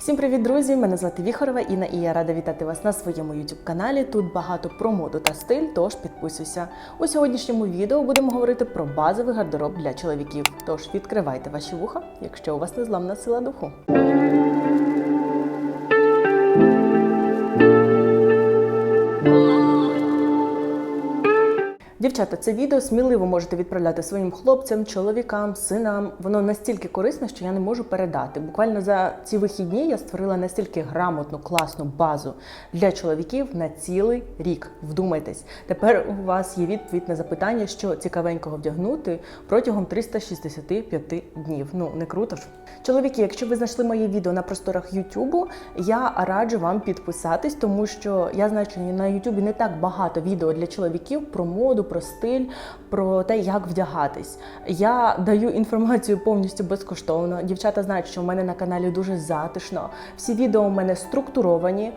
Всім привіт, друзі! Мене звати Віхорова Інна і я рада вітати вас на своєму youtube каналі. Тут багато про моду та стиль, тож підписуйся. У сьогоднішньому відео будемо говорити про базовий гардероб для чоловіків. Тож відкривайте ваші вуха, якщо у вас незламна сила духу. Дівчата, це відео сміливо можете відправляти своїм хлопцям, чоловікам, синам. Воно настільки корисне, що я не можу передати. Буквально за ці вихідні я створила настільки грамотну, класну базу для чоловіків на цілий рік. Вдумайтесь, тепер у вас є відповідь на запитання, що цікавенького вдягнути протягом 365 днів. Ну не круто ж. Чоловіки, якщо ви знайшли моє відео на просторах Ютубу, я раджу вам підписатись, тому що я знаю, що на Ютубі не так багато відео для чоловіків про моду, про стиль, про те, як вдягатись. Я даю інформацію повністю безкоштовно. Дівчата знають, що в мене на каналі дуже затишно. Всі відео у мене структуровані,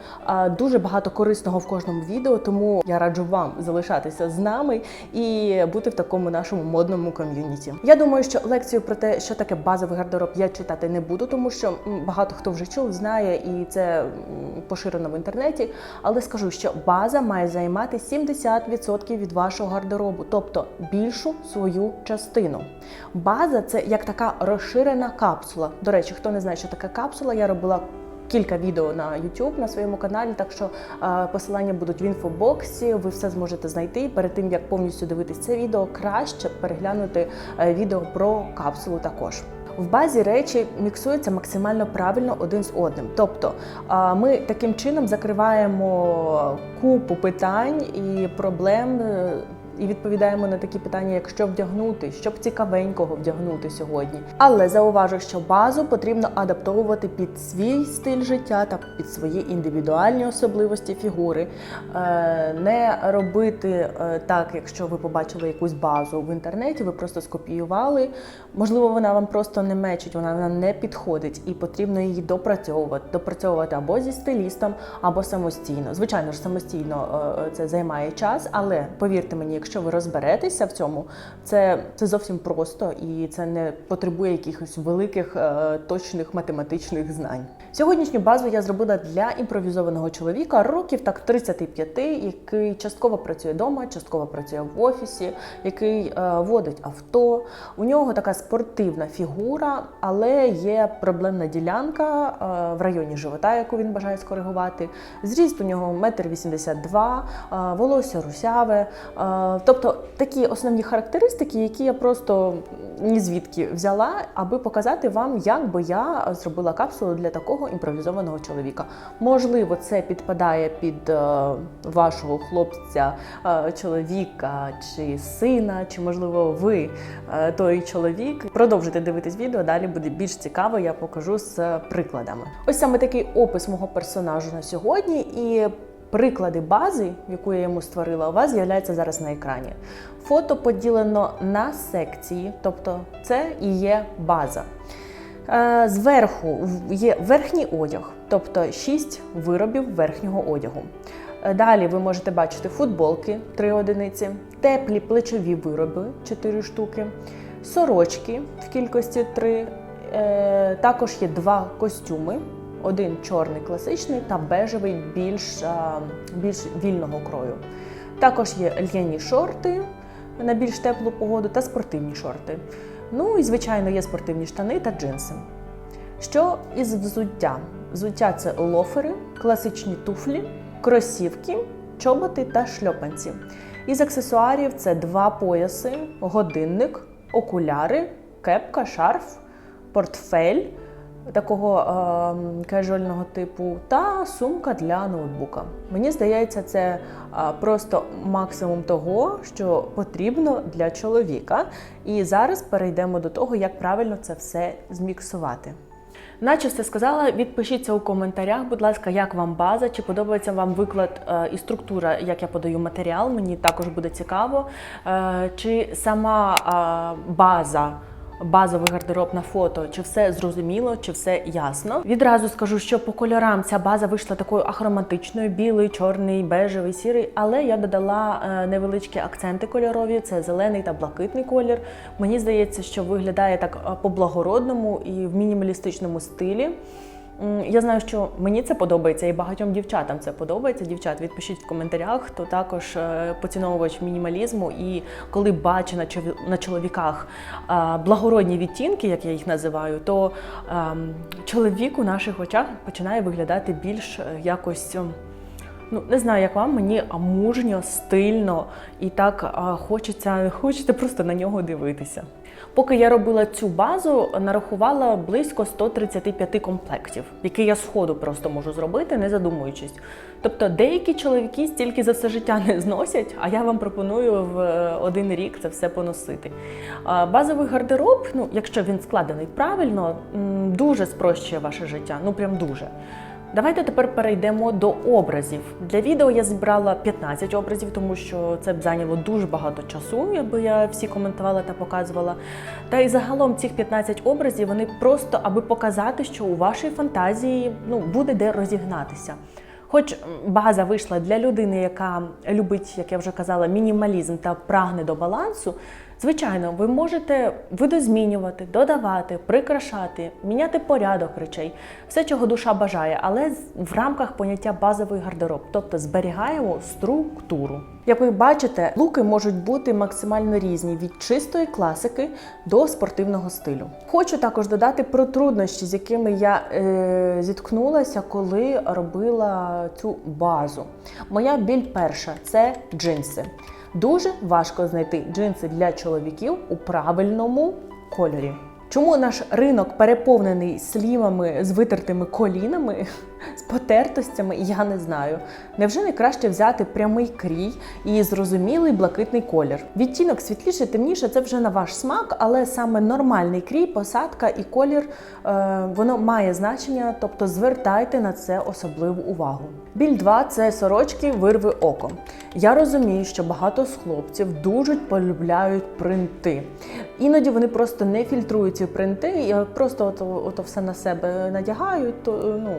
дуже багато корисного в кожному відео, тому я раджу вам залишатися з нами і бути в такому нашому модному ком'юніті. Я думаю, що лекцію про те, що таке базовий гардероб, я читати не буду, тому що багато хто вже чув, знає, і це поширено в інтернеті. Але скажу, що база має займати 70% від вашого гардеробу, тобто більшу свою частину. База це як така розширена капсула. До речі, хто не знає, що таке капсула, я робила. Кілька відео на YouTube на своєму каналі, так що е, посилання будуть в інфобоксі. Ви все зможете знайти. Перед тим як повністю дивитись це відео, краще переглянути е, відео про капсулу також. В базі речі міксуються максимально правильно один з одним. Тобто а, ми таким чином закриваємо купу питань і проблем. І відповідаємо на такі питання, як що вдягнути, що б цікавенького вдягнути сьогодні. Але зауважу, що базу потрібно адаптовувати під свій стиль життя та під свої індивідуальні особливості фігури. Е, Не робити е, так, якщо ви побачили якусь базу в інтернеті, ви просто скопіювали. Можливо, вона вам просто не мечить, вона вона не підходить, і потрібно її допрацьовувати. Допрацьовувати або зі стилістом, або самостійно. Звичайно ж, самостійно е, це займає час, але повірте мені, якщо ви розберетеся в цьому, це, це зовсім просто і це не потребує якихось великих е, точних математичних знань. Сьогоднішню базу я зробила для імпровізованого чоловіка років так 35, який частково працює вдома, частково працює в офісі, який е, водить авто. У нього така спортивна фігура, але є проблемна ділянка е, в районі живота, яку він бажає скоригувати. Зріст у нього 1,82 м, е, волосся русяве. Е, Тобто такі основні характеристики, які я просто ні звідки взяла, аби показати вам, як би я зробила капсулу для такого імпровізованого чоловіка. Можливо, це підпадає під е, вашого хлопця, е, чоловіка чи сина, чи можливо ви е, той чоловік. Продовжуйте дивитись відео. Далі буде більш цікаво. Я покажу з прикладами. Ось саме такий опис мого персонажу на сьогодні і. Приклади бази, яку я йому створила, у вас з'являється зараз на екрані. Фото поділено на секції, тобто це і є база. Е, Зверху є верхній одяг, тобто 6 виробів верхнього одягу. Е, Далі ви можете бачити футболки 3 одиниці, теплі плечові вироби 4 штуки, сорочки в кількості 3. Також є два костюми. Один чорний класичний та бежевий більш, більш вільного крою. Також є льняні шорти на більш теплу погоду та спортивні шорти. Ну і, звичайно, є спортивні штани та джинси. Що із взуття? Взуття це лофери, класичні туфлі, кросівки, чоботи та шльопанці. Із аксесуарів це два пояси, годинник, окуляри, кепка, шарф, портфель такого е, кежуального типу та сумка для ноутбука. Мені здається, це е, просто максимум того, що потрібно для чоловіка. І зараз перейдемо до того, як правильно це все зміксувати. Наче все сказала, відпишіться у коментарях, будь ласка, як вам база, чи подобається вам виклад е, і структура, як я подаю матеріал. Мені також буде цікаво. Е, чи сама база базовий гардероб на фото, чи все зрозуміло, чи все ясно. Відразу скажу, що по кольорам ця база вийшла такою ахроматичною: білий, чорний, бежевий, сірий. Але я додала е, невеличкі акценти кольорові: це зелений та блакитний колір. Мені здається, що виглядає так е, по-благородному і в мінімалістичному стилі. Я знаю, що мені це подобається, і багатьом дівчатам це подобається. Дівчат, відпишіть в коментарях, хто також е, поціновувач мінімалізму. І коли бачить на чолові- чоловіках е, благородні відтінки, як я їх називаю, то ем, чоловік у наших очах починає виглядати більш е, якось. ем, Ну, не знаю, як вам, мені мужньо, стильно і так хочеться, хочеться просто на нього дивитися. Поки я робила цю базу, нарахувала близько 135 комплектів, які я сходу просто можу зробити, не задумуючись. Тобто деякі чоловіки стільки за все життя не зносять, а я вам пропоную в е, один рік це все поносити. Базовий гардероб, ну якщо він складений правильно, дуже спрощує ваше життя. Ну прям дуже. Давайте тепер перейдемо до образів. Для відео я зібрала 15 образів, тому що це б зайняло дуже багато часу, якби я всі коментувала та показувала. Та і загалом цих 15 образів вони просто аби показати, що у вашій фантазії ну, буде де розігнатися. Хоч база вийшла для людини, яка любить, як я вже казала, мінімалізм та прагне до балансу. Звичайно, ви можете видозмінювати, додавати, прикрашати, міняти порядок речей, все, чого душа бажає, але в рамках поняття базовий гардероб, тобто зберігаємо структуру. Як ви бачите, луки можуть бути максимально різні від чистої класики до спортивного стилю. Хочу також додати про труднощі, з якими я е, зіткнулася, коли робила цю базу. Моя біль перша це джинси. Дуже важко знайти джинси для чоловіків у правильному кольорі. Чому наш ринок переповнений слівами з витертими колінами, з потертостями, я не знаю. Невже не краще взяти прямий крій і зрозумілий блакитний колір? Відтінок світліше, темніше це вже на ваш смак, але саме нормальний крій, посадка і колір е, воно має значення, тобто звертайте на це особливу увагу. Біль 2 – це сорочки вирви око. Я розумію, що багато з хлопців дуже полюбляють принти. Іноді вони просто не фільтрують ці принти і просто ото, ото все на себе надягають. То ну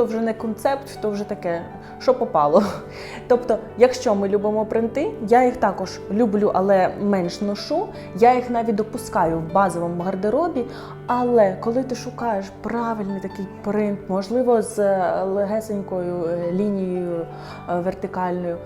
то вже не концепт, то вже таке, що попало. Тобто, якщо ми любимо принти, я їх також люблю, але менш ношу. Я їх навіть допускаю в базовому гардеробі. Але коли ти шукаєш правильний такий принт, можливо, з легесенькою е, лінією е, вертикальною.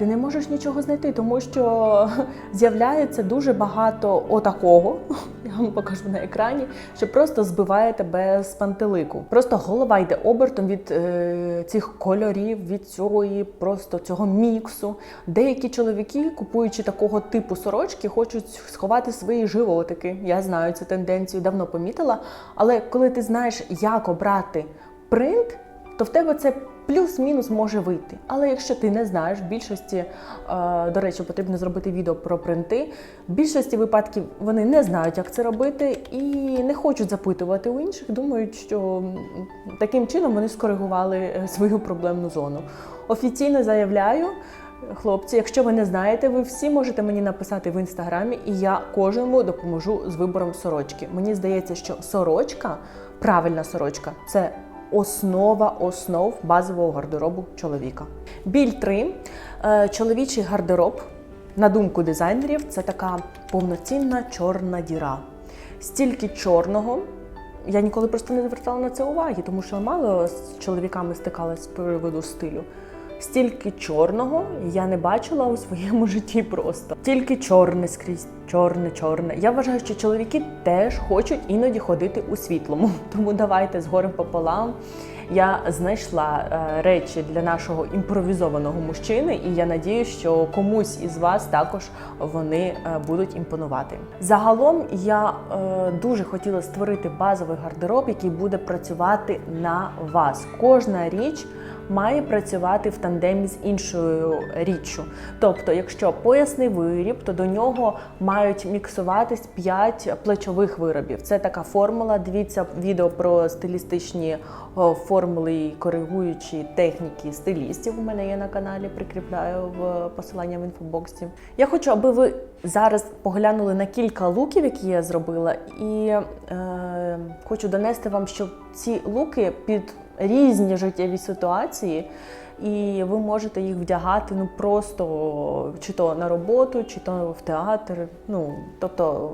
Ти не можеш нічого знайти, тому що з'являється дуже багато отакого, я вам покажу на екрані, що просто збиває тебе з пантелику. Просто голова йде обертом від е, цих кольорів, від цього просто цього міксу. Деякі чоловіки, купуючи такого типу сорочки, хочуть сховати свої животики. Я знаю цю тенденцію, давно помітила. Але коли ти знаєш, як обрати принт, то в тебе це плюс-мінус може вийти. Але якщо ти не знаєш, в більшості, е, до речі, потрібно зробити відео про принти. В більшості випадків вони не знають, як це робити, і не хочуть запитувати у інших, думають, що таким чином вони скоригували е, свою проблемну зону. Офіційно заявляю. Хлопці, якщо ви не знаєте, ви всі можете мені написати в інстаграмі, і я кожному допоможу з вибором сорочки. Мені здається, що сорочка, правильна сорочка, це основа основ базового гардеробу чоловіка. Біль 3. Е, Чоловічий гардероб, на думку дизайнерів, це така повноцінна чорна діра. Стільки чорного. Я ніколи просто не звертала на це уваги, тому що мало з чоловіками стикалася з приводу стилю. Стільки чорного я не бачила у своєму житті просто. Тільки чорне скрізь, чорне, чорне. Я вважаю, що чоловіки теж хочуть іноді ходити у світлому. Тому давайте з горем пополам. Я знайшла е, речі для нашого імпровізованого мужчини, і я надію, що комусь із вас також вони е, будуть імпонувати. Загалом я е, дуже хотіла створити базовий гардероб, який буде працювати на вас. Кожна річ має працювати в тандемі з іншою річчю. Тобто, якщо поясний виріб, то до нього мають міксуватись 5 плечових виробів. Це така формула. Дивіться відео про стилістичні формули і коригуючі техніки стилістів. У мене є на каналі, прикріпляю в посилання в інфобоксі. Я хочу, аби ви зараз поглянули на кілька луків, які я зробила, і е, хочу донести вам, що ці луки під різні життєві ситуації, і ви можете їх вдягати ну просто чи то на роботу, чи то в театр. Ну тобто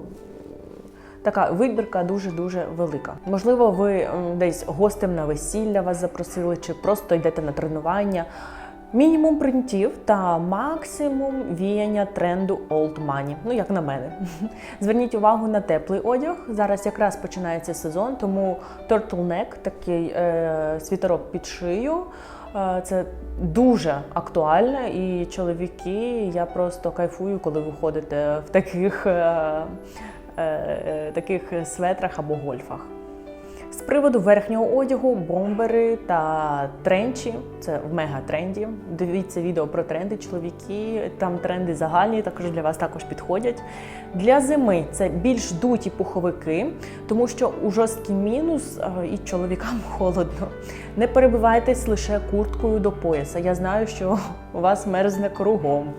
така вибірка дуже дуже велика. Можливо, ви десь гостем на весілля вас запросили, чи просто йдете на тренування. Мінімум принтів та максимум віяння тренду old money, ну як на мене. Зверніть увагу на теплий одяг. Зараз якраз починається сезон, тому turtleneck, такий е, світерок під шию. е, Це дуже актуально, і чоловіки, я просто кайфую, коли ви ходите в таких, е, е, е, таких светрах або гольфах. Приводу верхнього одягу, бомбери та тренчі це в мега-тренді. Дивіться відео про тренди, чоловіки. Там тренди загальні, також для вас також підходять. Для зими це більш дуті пуховики, тому що у жорсткий мінус е, і чоловікам холодно. Не перебивайтесь лише курткою до пояса. Я знаю, що у вас мерзне кругом.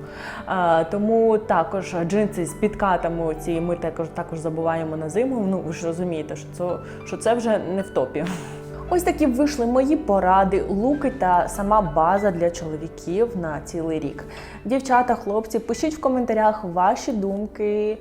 Тому також джинси з підкатами ці ми також також забуваємо на зиму. Ну ви ж розумієте, що це вже не в топі. Ось такі вийшли мої поради, луки та сама база для чоловіків на цілий рік. Дівчата, хлопці, пишіть в коментарях ваші думки,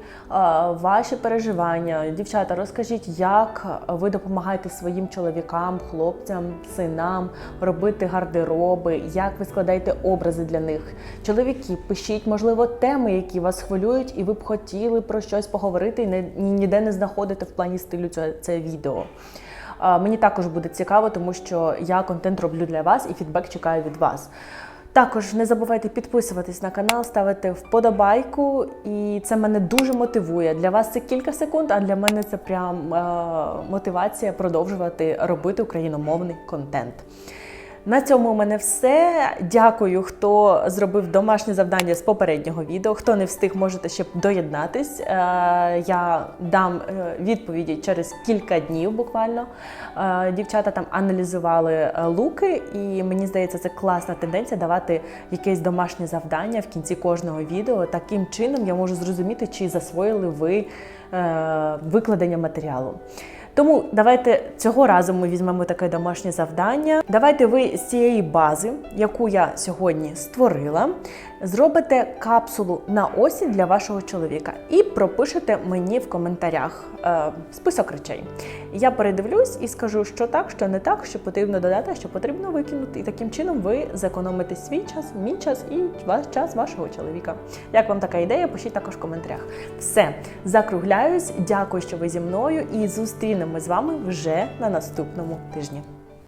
ваші переживання. Дівчата, розкажіть, як ви допомагаєте своїм чоловікам, хлопцям, синам робити гардероби, як ви складаєте образи для них. Чоловіки, пишіть, можливо, теми, які вас хвилюють, і ви б хотіли про щось поговорити і ніде не знаходите в плані стилю це, це відео. Мені також буде цікаво, тому що я контент роблю для вас і фідбек чекаю від вас. Також не забувайте підписуватись на канал, ставити вподобайку, і це мене дуже мотивує. Для вас це кілька секунд, а для мене це прям е, мотивація продовжувати робити україномовний контент. На цьому у мене все. Дякую, хто зробив домашнє завдання з попереднього відео. Хто не встиг, можете ще доєднатись. Е, Я дам е, відповіді через кілька днів буквально. Е, Дівчата там аналізували луки, і мені здається, це класна тенденція давати якесь домашнє завдання в кінці кожного відео. Таким чином я можу зрозуміти, чи засвоїли ви викладення матеріалу. Тому давайте цього разу ми візьмемо таке домашнє завдання. Давайте ви з цієї бази, яку я сьогодні створила, зробите капсулу на осінь для вашого чоловіка і пропишете мені в коментарях е, список речей. Я передивлюсь і скажу, що так, що не так, що потрібно додати, що потрібно викинути. І таким чином ви зекономите свій час, мій час і ваш час вашого чоловіка. Як вам така ідея? Пишіть також в коментарях. Все, закругляюсь. Дякую, що ви зі мною, і зустрінемось з вами вже на наступному тижні.